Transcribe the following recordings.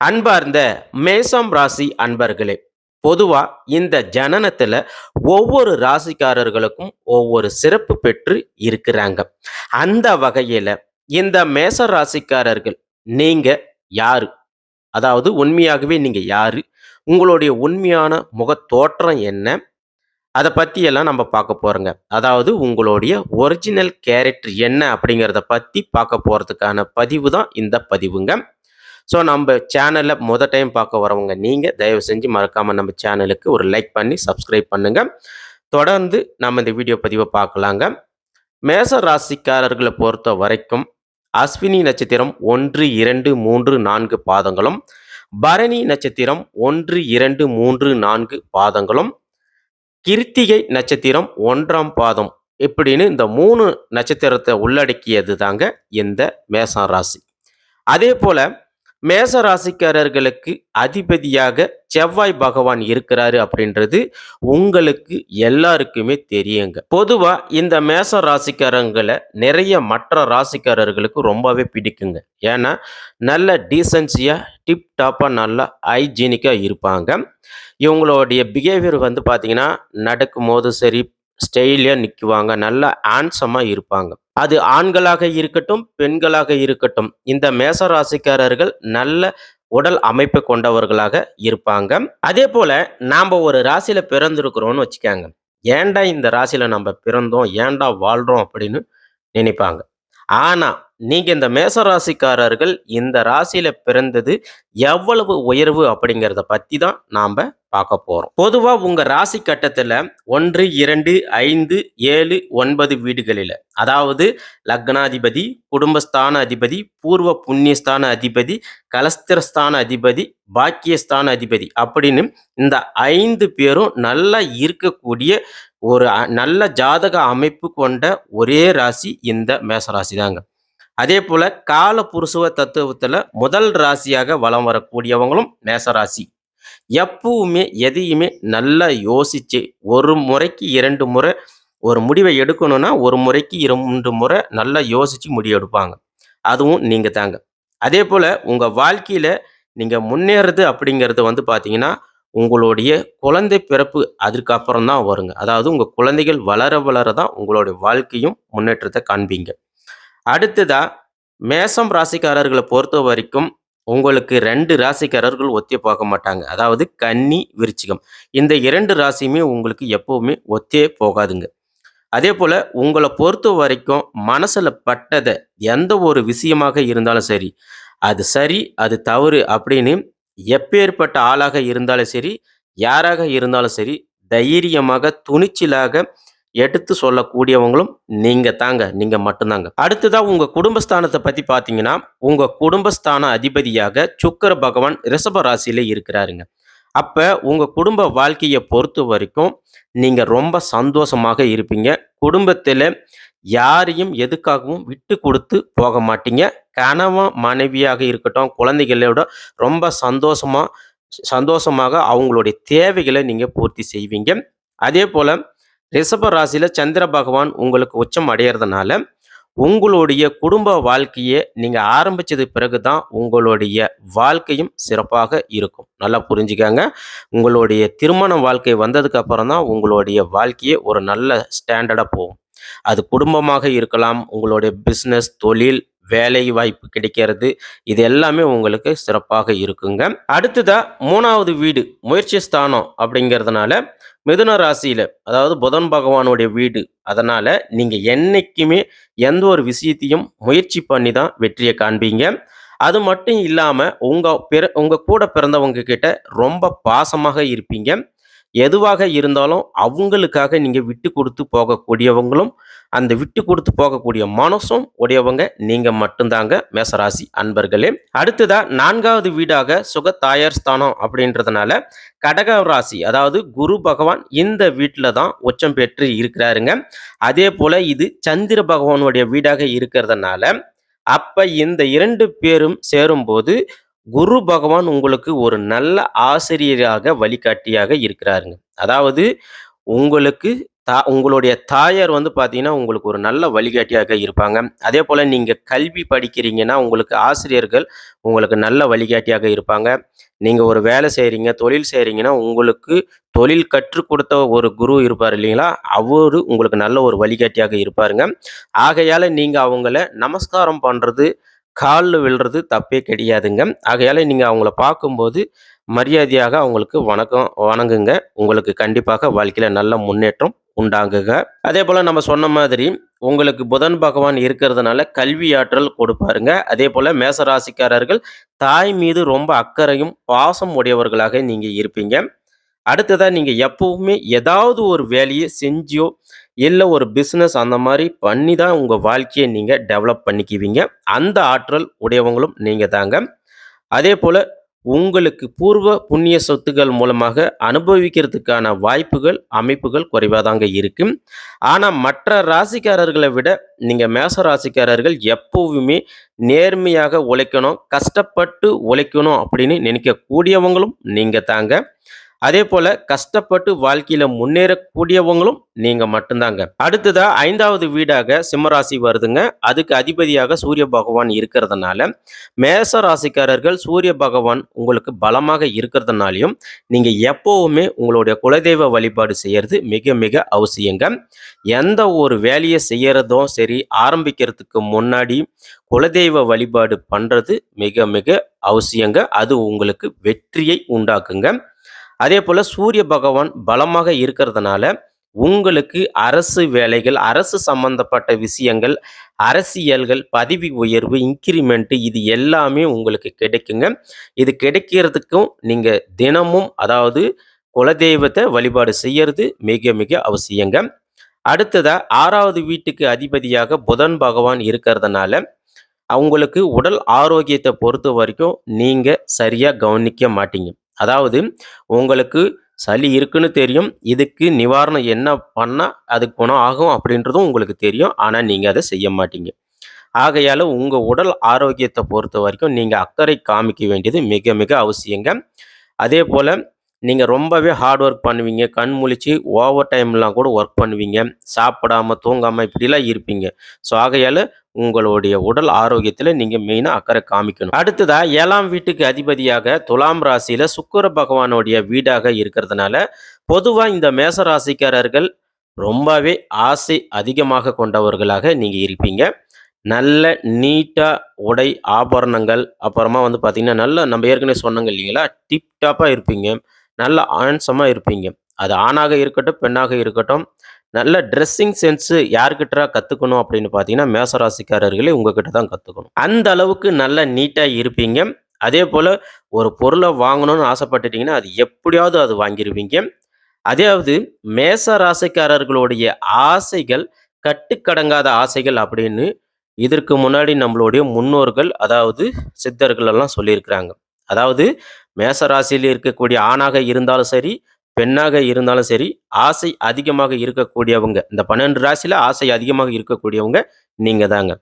அன்பார்ந்த மேசம் ராசி அன்பர்களே பொதுவா இந்த ஜனனத்துல ஒவ்வொரு ராசிக்காரர்களுக்கும் ஒவ்வொரு சிறப்பு பெற்று இருக்கிறாங்க. அந்த வகையில இந்த மேச ராசிக்காரர்கள் நீங்க யாரு? அதாவது உண்மையாகவே நீங்க யாரு? உங்களுடைய உண்மையான முகத்தோற்றம் என்ன? அதை பற்றியெல்லாம் நம்ம பார்க்க போகிறோங்க அதாவது உங்களுடைய ஒரிஜினல் கேரக்டர் என்ன அப்படிங்கிறத பற்றி பார்க்க போகிறதுக்கான பதிவு தான் இந்த பதிவுங்க. ஸோ நம்ம சேனலில் முத டைம் பார்க்க வரவங்க நீங்கள் தயவு செஞ்சு மறக்காமல் நம்ம சேனலுக்கு ஒரு லைக் பண்ணி சப்ஸ்கிரைப் பண்ணுங்கள் தொடர்ந்து நம்ம இந்த வீடியோ பதிவை பார்க்கலாங்க. மேச ராசிக்காரர்களை பொறுத்த வரைக்கும் அஸ்வினி நட்சத்திரம் ஒன்று இரண்டு மூன்று நான்கு பாதங்களும் பரணி நட்சத்திரம் ஒன்று இரண்டு மூன்று நான்கு பாதங்களும் கிருத்திகை நட்சத்திரம் ஒன்றாம் பாதம் இப்படின்னு இந்த மூணு நட்சத்திரத்தை உள்ளடக்கியது தாங்க இந்த மேசம் ராசி. அதே போல் மேச ராசிக்காரர்களுக்கு அதிபதியாக செவ்வாய் பகவான் இருக்கிறாரு அப்படின்றது உங்களுக்கு எல்லாருக்குமே தெரியுங்க. பொதுவா இந்த மேச ராசிக்காரங்களை நிறைய மற்ற ராசிக்காரர்களுக்கு ரொம்பவே பிடிக்குங்க. ஏன்னா நல்ல டீசன்சியா டிப் டாப்பா நல்லா ஹைஜீனிக்கா இருப்பாங்க. இவங்களுடைய பிஹேவியர் வந்து பார்த்தீங்கன்னா நடக்கும் போது சரி ஸ்டைலியாக நிற்குவாங்க நல்லா ஆன்சமாக இருப்பாங்க. அது ஆண்களாக இருக்கட்டும் பெண்களாக இருக்கட்டும் இந்த மேச ராசிக்காரர்கள் நல்ல உடல் அமைப்பு கொண்டவர்களாக இருப்பாங்க. அதே போல நாம் ஒரு ராசியில பிறந்திருக்கிறோம்னு வச்சுக்காங்க. ஏன்டா இந்த ராசியில நம்ம பிறந்தோம்? ஏன்டா வாழ்றோம்? அப்படின்னு நினைப்பாங்க. ஆனா நீங்கள் இந்த மேச ராசிக்காரர்கள் இந்த ராசியில் பிறந்தது எவ்வளவு உயர்வு அப்படிங்கிறத பற்றி தான் நாம் பார்க்க போகிறோம் பொதுவாக உங்கள் ராசி கட்டத்தில் ஒன்று இரண்டு ஐந்து ஏழு ஒன்பது வீடுகளில் அதாவது லக்னாதிபதி குடும்பஸ்தான அதிபதி பூர்வ புண்ணியஸ்தான அதிபதி கலஸ்திரஸ்தான அதிபதி பாக்கியஸ்தான அதிபதி அப்படின்னு இந்த ஐந்து பேரும் நல்லா இருக்கக்கூடிய ஒரு நல்ல ஜாதக அமைப்பு கொண்ட ஒரே ராசி இந்த மேசராசி தாங்க அதே போல கால புருஷவ தத்துவத்துல முதல் ராசியாக வலம் வரக்கூடியவங்களும் மேசராசி. எப்பவுமே எதையுமே நல்லா யோசிச்சு ஒரு முறைக்கு இரண்டு முறை ஒரு முடிவை எடுக்கணும்னா ஒரு முறைக்கு இரண்டு முறை நல்லா யோசிச்சு முடிவு எடுப்பாங்க. அதுவும் நீங்க தாங்க. அதே போல உங்க வாழ்க்கையில நீங்க முன்னேறது அப்படிங்கிறது வந்து பாத்தீங்கன்னா உங்களுடைய குழந்தை பிறப்பு அதுக்கப்புறம் தான் வருங்க. அதாவது உங்க குழந்தைகள் வளர வளர தான் உங்களுடைய வாழ்க்கையும் முன்னேற்றத்தை காண்பீங்க. அடுத்ததா மேசம் ராசிக்காரர்களை பொறுத்த வரைக்கும் உங்களுக்கு ரெண்டு ராசிக்காரர்கள் ஒத்தே போக மாட்டாங்க. அதாவது கன்னி விருச்சிகம். இந்த இரண்டு ராசியுமே உங்களுக்கு எப்பவுமே ஒத்தே போகாதுங்க. அதே போல் உங்களை பொறுத்த வரைக்கும் மனசில் பட்டதை எந்த ஒரு விஷயமாக இருந்தாலும் சரி அது சரி அது தவறு அப்படின்னு எப்பேற்பட்ட ஆளாக இருந்தாலும் சரி யாராக இருந்தாலும் சரி தைரியமாக துணிச்சலாக எடுத்து சொல்லக்கூடியவங்களும் நீங்க தாங்க நீங்க மட்டும்தாங்க. அடுத்ததா உங்க குடும்பஸ்தானத்தை பத்தி பாத்தீங்கன்னா உங்க குடும்பஸ்தான அதிபதியாக சுக்கர பகவான் ரிஷப ராசியில இருக்கிறாருங்க. அப்ப உங்க குடும்ப வாழ்க்கையை பொறுத்த வரைக்கும் நீங்க ரொம்ப சந்தோஷமாக இருப்பீங்க. குடும்பத்துல யாரையும் எதுக்காகவும் விட்டு கொடுத்து போக மாட்டீங்க. கணவன் மனைவியாக இருக்கட்டும் குழந்தைகளோட ரொம்ப சந்தோஷமா சந்தோஷமாக அவங்களுடைய தேவைகளை நீங்கள் பூர்த்தி செய்வீங்க. அதே போல் ரிஷப ராசியில் சந்திர பகவான் உங்களுக்கு உச்சம் அடையறதுனால உங்களுடைய குடும்ப வாழ்க்கையை ஆரம்பித்தது பிறகு தான் உங்களுடைய வாழ்க்கையும் சிறப்பாக இருக்கும். நல்லா புரிஞ்சுக்காங்க. உங்களுடைய திருமண வாழ்க்கை வந்ததுக்கு அப்புறம் தான் உங்களுடைய வாழ்க்கையே ஒரு நல்ல ஸ்டாண்டர்டாக போகும். அது குடும்பமாக இருக்கலாம் உங்களுடைய பிஸ்னஸ் தொழில் வேலை வாய்ப்பு கிடைக்கிறது இது எல்லாமே உங்களுக்கு சிறப்பாக இருக்குங்க. அடுத்ததாக மூணாவது வீடு முயற்சி ஸ்தானம் அப்படிங்கிறதுனால மிதுன ராசியில் அதாவது புதன் பகவானுடைய வீடு அதனால் நீங்கள் என்றைக்குமே எந்த ஒரு விஷயத்தையும் முயற்சி பண்ணி தான் வெற்றியை காண்பீங்க. அது மட்டும் இல்லாமல் உங்கள் பிற உங்கள் கூட பிறந்தவங்க கிட்ட ரொம்ப பாசமாக இருப்பீங்க. எதுவாக இருந்தாலும் அவங்களுக்காக நீங்கள் விட்டு கொடுத்து போகக்கூடியவங்களும் அந்த விட்டு கொடுத்து போகக்கூடிய மனசும் உடையவங்க நீங்கள் மட்டும்தாங்க மேசராசி அன்பர்களே. அடுத்ததாக நான்காவது வீடாக சுக தாயார் ஸ்தானம் அப்படின்றதுனால கடக ராசி அதாவது குரு பகவான் இந்த வீட்டில் தான் உச்சம் பெற்று இருக்கிறாருங்க. அதே போல் இது சந்திர பகவானுடைய வீடாக இருக்கிறதுனால அப்போ இந்த இரண்டு பேரும் சேரும்போது குரு பகவான் உங்களுக்கு ஒரு நல்ல ஆசிரியராக வழிகாட்டியாக இருக்கிறாருங்க அதாவது உங்களுக்கு தா உங்களுடைய தாயார் வந்து பார்த்தீங்கன்னா, உங்களுக்கு ஒரு நல்ல வழிகாட்டியாக இருப்பாங்க. அதே போல் நீங்கள் கல்வி படிக்கிறீங்கன்னா, உங்களுக்கு ஆசிரியர்கள் உங்களுக்கு நல்ல வழிகாட்டியாக இருப்பாங்க. நீங்கள் ஒரு வேலை செய்கிறீங்க தொழில் செய்கிறீங்கன்னா உங்களுக்கு தொழில் கற்றுக் கொடுத்த ஒரு குரு இருப்பார் இல்லைங்களா? அவரு உங்களுக்கு நல்ல ஒரு வழிகாட்டியாக இருப்பாருங்க. ஆகையால் நீங்கள் அவங்கள நமஸ்காரம் பண்ணுறது காலில் விழுறது தப்பே கிடையாதுங்க. ஆகையால் நீங்கள் அவங்கள பார்க்கும்போது மரியாதையாக அவங்களுக்கு வணக்கம் வணங்குங்க. உங்களுக்கு கண்டிப்பாக வாழ்க்கையில் நல்ல முன்னேற்றம் உண்டாங்குங்க அதே போல் நம்ம சொன்ன மாதிரி, உங்களுக்கு புதன் பகவான் இருக்கிறதுனால கல்வி ஆற்றல் கொடுப்பாருங்க. அதேபோல மேச ராசிக்காரர்கள் தாய் மீது ரொம்ப அக்கறையும், பாசம் உடையவர்களாக நீங்கள் இருப்பீங்க. அடுத்ததாக நீங்கள் எப்பவுமே ஏதாவது ஒரு வேலையை செஞ்சோ, இல்லை ஒரு பிஸ்னஸ் அந்த மாதிரி பண்ணி தான் உங்கள் வாழ்க்கையை நீங்கள் டெவலப் பண்ணிக்குவீங்க. அந்த ஆற்றல் உடையவங்களும் நீங்கள் தாங்க. அதே போல் உங்களுக்கு பூர்வ புண்ணிய சொத்துக்கள் மூலமாக அனுபவிக்கிறதுக்கான வாய்ப்புகள், அமைப்புகள் குறைவாக தாங்க இருக்கும் ஆனால் மற்ற ராசிக்காரர்களை விட நீங்கள் மேச ராசிக்காரர்கள் எப்போவுமே நேர்மையாக உழைக்கணும், கஷ்டப்பட்டு உழைக்கணும் அப்படின்னு நினைக்கக்கூடியவங்களும் நீங்கள் தாங்க. அதே போல கஷ்டப்பட்டு வாழ்க்கையில முன்னேறக்கூடியவங்களும் நீங்க மட்டும்தாங்க அடுத்ததா ஐந்தாவது வீடாக சிம்மராசி வருதுங்க. அதுக்கு அதிபதியாக சூரிய பகவான் இருக்கிறதுனால, மேச ராசிக்காரர்கள் சூரிய பகவான் உங்களுக்கு பலமாக இருக்கிறதுனாலையும் நீங்க எப்பவுமே உங்களுடைய குலதெய்வ வழிபாடு செய்யறது மிக மிக அவசியங்க. எந்த ஒரு வேலையை செய்யறதும் சரி, ஆரம்பிக்கிறதுக்கு முன்னாடி குலதெய்வ வழிபாடு பண்றது மிக மிக அவசியங்க. அது உங்களுக்கு வெற்றியை உண்டாக்குங்க. அதே போல் சூரிய பகவான் பலமாக இருக்கிறதுனால, உங்களுக்கு அரசு வேலைகள், அரசு சம்பந்தப்பட்ட விஷயங்கள், அரசியல்கள், பதவி உயர்வு, இன்க்ரிமெண்ட்டு இது எல்லாமே உங்களுக்கு கிடைக்குங்க. இது கிடைக்கிறதுக்கும் நீங்கள் தினமும் அதாவது குலதெய்வத்தை வழிபாடு செய்யறது மிக மிக அவசியங்க. அடுத்ததாக ஆறாவது வீட்டுக்கு அதிபதியாக புதன் பகவான் இருக்கிறதுனால, அவங்களுக்கு உடல் ஆரோக்கியத்தை பொறுத்த வரைக்கும் நீங்கள் சரியாக கவனிக்க மாட்டீங்க. அதாவது உங்களுக்கு சளி இருக்குன்னு தெரியும். இதுக்கு நிவாரணம் என்ன பண்ணால் அது குணம் ஆகும் அப்படின்றதும் உங்களுக்கு தெரியும். ஆனால் நீங்கள் அதை செய்ய மாட்டீங்க. ஆகையால் உங்கள் உடல் ஆரோக்கியத்தை பொறுத்த வரைக்கும் நீங்கள் அக்கறை காமிக்க வேண்டியது மிக மிக அவசியங்க. அதே போல் நீங்கள் ரொம்பவே ஹார்ட் ஒர்க் பண்ணுவீங்க. கண் முழிச்சு ஓவர் டைம்லாம் கூட ஒர்க் பண்ணுவீங்க. சாப்பிடாம, தூங்காமல் இப்படிலாம் இருப்பீங்க. ஸோ ஆகையால் உங்களுடைய உடல் ஆரோக்கியத்தில் நீங்கள் மெயினாக அக்கறை காமிக்கணும். அடுத்ததா ஏழாம் வீட்டுக்கு அதிபதியாக துலாம் ராசியில் சுக்கர பகவானுடைய வீடாக இருக்கிறதுனால, பொதுவாக இந்த மேச ராசிக்காரர்கள் ரொம்பவே ஆசை அதிகமாக கொண்டவர்களாக நீங்கள் இருப்பீங்க. நல்ல நீட்டாக உடை, ஆபரணங்கள், அப்புறமா வந்து பார்த்திங்கன்னா நல்ல நம்ம ஏற்கனவே சொன்னங்க இல்லைங்களா? டிப்டாப்பாக இருப்பீங்க. நல்ல ஆன்சமாக இருப்பீங்க. அது ஆணாக இருக்கட்டும், பெண்ணாக இருக்கட்டும். நல்ல ட்ரெஸ்ஸிங் சென்ஸு யார்கிட்ட கற்றுக்கணும் அப்படின்னு பார்த்தீங்கன்னா, மேச ராசிக்காரர்களே உங்ககிட்ட தான் கற்றுக்கணும் அந்த அளவுக்கு நல்ல நீட்டாக இருப்பீங்க. அதே போல் ஒரு பொருளை வாங்கணும்னு ஆசைப்பட்டுட்டீங்கன்னா, அது எப்படியாவது அது வாங்கிடுவீங்க அதாவது மேச ராசிக்காரர்களுடைய ஆசைகள் கட்டுக்கடங்காத ஆசைகள் அப்படின்னு இதற்கு முன்னாடி நம்மளுடைய முன்னோர்கள், அதாவது சித்தர்கள் எல்லாம் சொல்லியிருக்கிறாங்க. அதாவது மேச ராசியில் இருக்கக்கூடிய ஆணாக இருந்தாலும் சரி, பெண்ணாக இருந்தாலும் சரி, ஆசை அதிகமாக இருக்கக்கூடியவங்க. இந்த பன்னெண்டு ராசியில் ஆசை அதிகமாக இருக்கக்கூடியவங்க நீங்கள் தாங்க.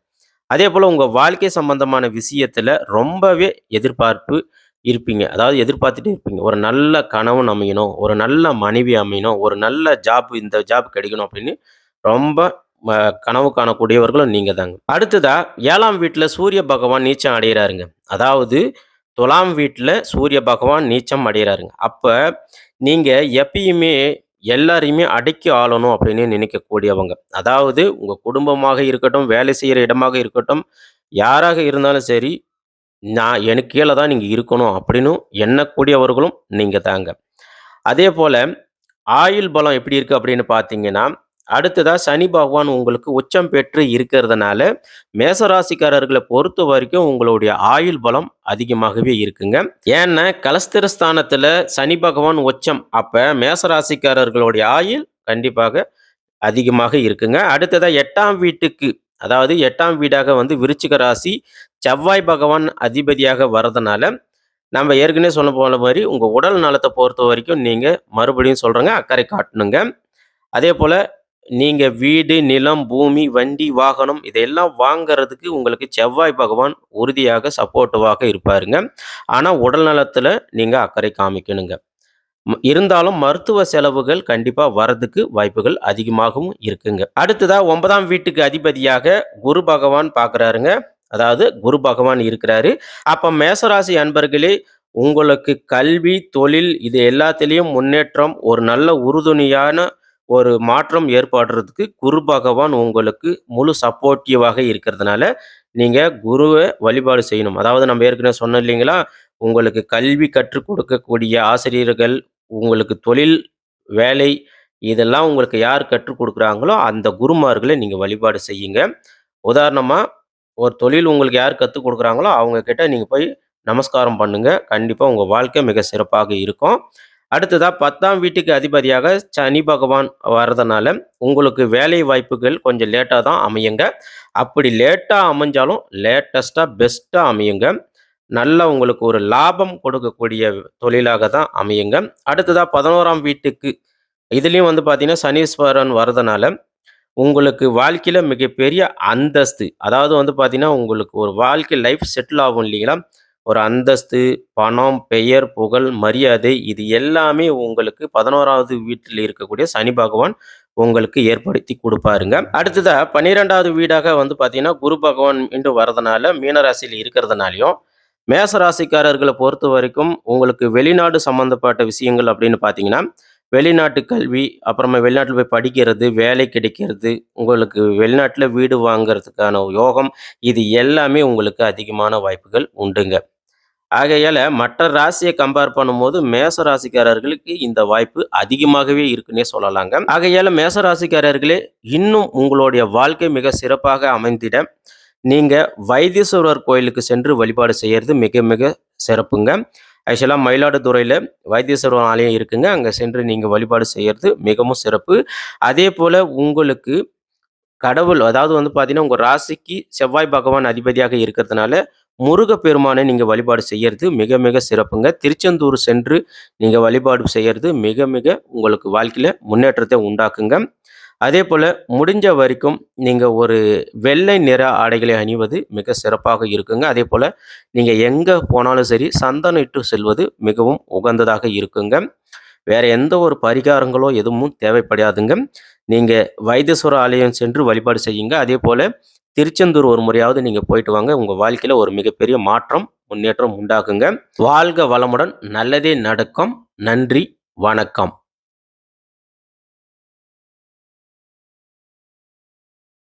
அதே போல் உங்கள் வாழ்க்கை சம்பந்தமான விஷயத்தில் ரொம்பவே எதிர்பார்ப்பு இருப்பீங்க. அதாவது எதிர்பார்த்துட்டே இருப்பீங்க. ஒரு நல்ல கணவன் அமையணும், ஒரு நல்ல மனைவி அமையணும், ஒரு நல்ல ஜாப் இந்த ஜாப் கிடைக்கணும் அப்படின்னு ரொம்ப கனவு காணக்கூடியவர்களும் நீங்கள் தாங்க. அடுத்ததா ஏழாம் வீட்டில் சூரிய பகவான் நீச்சம் அடைகிறாருங்க அதாவது துலாம் வீட்டில் சூரிய பகவான் நீச்சம் அடைகிறாருங்க அப்போ நீங்க எப்பயுமே எல்லாரையுமே அடக்கி ஆளணும் அப்படின்னு நினைக்கக்கூடியவங்க. அதாவது உங்க குடும்பமாக இருக்கட்டும், வேலை செய்யற இடமாக இருக்கட்டும், யாராக இருந்தாலும் சரி, நான் எனக்கு கீழே தான் நீங்கள் இருக்கணும் அப்படின்னு எண்ணக்கூடியவர்களும் நீங்கள் தாங்க. அதே போல் ஆயுள் பலம் எப்படி இருக்குது அப்படின்னு பார்த்தீங்கன்னா, அடுத்ததா சனி பகவான் உங்களுக்கு உச்சம் பெற்று இருக்கிறதுனால, மேச பொறுத்த வரைக்கும் உங்களுடைய ஆயுள் பலம் அதிகமாகவே இருக்குங்க. ஏன்னா கலஸ்திரஸ்தானத்துல சனி பகவான் உச்சம். அப்ப மேச ராசிக்காரர்களுடைய ஆயுள் கண்டிப்பாக அதிகமாக இருக்குங்க. அடுத்ததா எட்டாம் வீட்டுக்கு அதாவது எட்டாம் வீடாக வந்து விருச்சிக ராசி, செவ்வாய் பகவான் அதிபதியாக வரதுனால, நம்ம ஏற்கனவே சொன்ன போன மாதிரி உங்கள் உடல் நலத்தை பொறுத்த வரைக்கும் நீங்கள் மறுபடியும் சொல்கிறேங்க அக்கறை காட்டணுங்க. அதே போல் நீங்கள் வீடு, நிலம், பூமி, வண்டி, வாகனம் இதையெல்லாம் வாங்குறதுக்கு உங்களுக்கு செவ்வாய் பகவான் உறுதியாக சப்போர்ட்டிவாக இருப்பாருங்க. ஆனால் உடல் நலத்தில் நீங்கள் அக்கறை காமிக்கணுங்க. இருந்தாலும் மருத்துவ செலவுகள் கண்டிப்பாக வரதுக்கு வாய்ப்புகள் அதிகமாகவும் இருக்குங்க. அடுத்ததாக ஒன்பதாம் வீட்டுக்கு அதிபதியாக குரு பகவான் பார்க்குறாருங்க. அதாவது குரு பகவான் இருக்கிறாரு. அப்போ மேசராசி அன்பர்களே, உங்களுக்கு கல்வி, தொழில் இது எல்லாத்துலேயும் முன்னேற்றம், ஒரு நல்ல உறுதுணையான ஒரு மாற்றம் ஏற்படுறதுக்கு குரு பகவான் உங்களுக்கு முழு சப்போர்ட்டிவாக இருக்கிறதுனால, நீங்கள் குருவை வழிபாடு செய்யணும். அதாவது நம்ம ஏற்கனவே சொன்னோம் இல்லைங்களா? உங்களுக்கு கல்வி கற்றுக் கொடுக்கக்கூடிய ஆசிரியர்கள், உங்களுக்கு தொழில், வேலை இதெல்லாம் உங்களுக்கு யார் கற்றுக் கொடுக்குறாங்களோ அந்த குருமார்களை நீங்கள் வழிபாடு செய்யுங்க. உதாரணமாக ஒரு தொழில் உங்களுக்கு யார் கற்றுக் கொடுக்குறாங்களோ அவங்க கிட்ட போய் நமஸ்காரம் பண்ணுங்க. கண்டிப்பாக உங்கள் வாழ்க்கை மிக சிறப்பாக இருக்கும். அடுத்ததா 10ஆம் வீட்டுக்கு அதிபதியாக சனி பகவான் வர்றதுனால, உங்களுக்கு வேலை வாய்ப்புகள் கொஞ்சம் லேட்டாக தான் அமையுங்க. அப்படி லேட்டாக அமைஞ்சாலும், லேட்டஸ்ட்டாக பெஸ்ட்டாக அமையுங்க. நல்ல உங்களுக்கு ஒரு லாபம் கொடுக்கக்கூடிய தொழிலாக தான் அமையுங்க. அடுத்ததா 11ஆம் வீட்டுக்கு இதுலேயும் வந்து பார்த்தீங்கன்னா, சனீஸ்வரன் வர்றதுனால, உங்களுக்கு வாழ்க்கையில் மிகப்பெரிய அந்தஸ்து, அதாவது வந்து பார்த்தீங்கன்னா, உங்களுக்கு ஒரு வாழ்க்கை லைஃப் செட்டில் ஆகும் இல்லைங்களா? ஒரு அந்தஸ்து, பணம், பெயர், புகழ், மரியாதை இது எல்லாமே உங்களுக்கு 11வது வீட்டில் இருக்கக்கூடிய சனி பகவான் உங்களுக்கு ஏற்படுத்தி கொடுப்பாருங்க அடுத்ததாக பன்னிரெண்டாவது வீடாக வந்து பார்த்தீங்கன்னா, குரு பகவான் மீண்டும் வரதுனால மீனராசியில் இருக்கிறதுனாலையும் மேச ராசிக்காரர்களை பொறுத்த வரைக்கும் உங்களுக்கு வெளிநாடு சம்மந்தப்பட்ட விஷயங்கள் அப்படின்னு பார்த்தீங்கன்னா, வெளிநாட்டு கல்வி, அப்புறமா வெளிநாட்டில் போய் படிக்கிறது, வேலை கிடைக்கிறது, உங்களுக்கு வெளிநாட்டில் வீடு வாங்குறதுக்கான யோகம், இது எல்லாமே உங்களுக்கு அதிகமான வாய்ப்புகள் உண்டுங்க. ஆகையால மற்ற ராசியை கம்பேர் பண்ணும்போது, மேச ராசிக்காரர்களுக்கு இந்த வாய்ப்பு அதிகமாகவே இருக்குன்னே சொல்லலாங்க. ஆகையால மேச ராசிக்காரர்களே, இன்னும் உங்களுடைய வாழ்க்கை மிக சிறப்பாக அமைந்திட, நீங்க வைத்தீஸ்வரர் கோயிலுக்கு சென்று வழிபாடு செய்யறது மிக மிக சிறப்புங்க. ஆக்சுவலாக மயிலாடுதுறையில் வைத்தீஸ்வரர் ஆலயம் இருக்குங்க. அங்கே சென்று நீங்கள் வழிபாடு செய்யறது மிகவும் சிறப்பு. அதே போல் உங்களுக்கு கடவுள் அதாவது வந்து பார்த்தீங்கன்னா, உங்கள் ராசிக்கு செவ்வாய் பகவான் அதிபதியாக இருக்கிறதுனால, முருகப்பெருமானை நீங்கள் வழிபாடு செய்யறது மிக மிக சிறப்புங்க. திருச்செந்தூர் சென்று நீங்கள் வழிபாடு செய்யறது மிக மிக உங்களுக்கு வாழ்க்கையில் முன்னேற்றத்தை உண்டாக்குங்க. அதே போல் முடிஞ்ச வரைக்கும் நீங்கள் ஒரு வெள்ளை நிற ஆடைகளை அணிவது மிக சிறப்பாக இருக்குங்க. அதேபோல நீங்கள் எங்கே போனாலும் சரி, சந்தனம் இட்டு செல்வது மிகவும் உகந்ததாக இருக்குங்க. வேறு எந்த ஒரு பரிகாரங்களோ எதுவும் தேவைப்படாதுங்க. நீங்கள் வைத்தீஸ்வரர் ஆலயம் சென்று வழிபாடு செய்யுங்க. அதே போல் திருச்செந்தூர் ஒரு முறையாவது நீங்க போயிட்டு வாங்க. உங்க வாழ்க்கையில ஒரு மிகப்பெரிய மாற்றம், முன்னேற்றம் உண்டாகுங்க. வாழ்க வளமுடன். நல்லதே நடக்கும். நன்றி, வணக்கம்.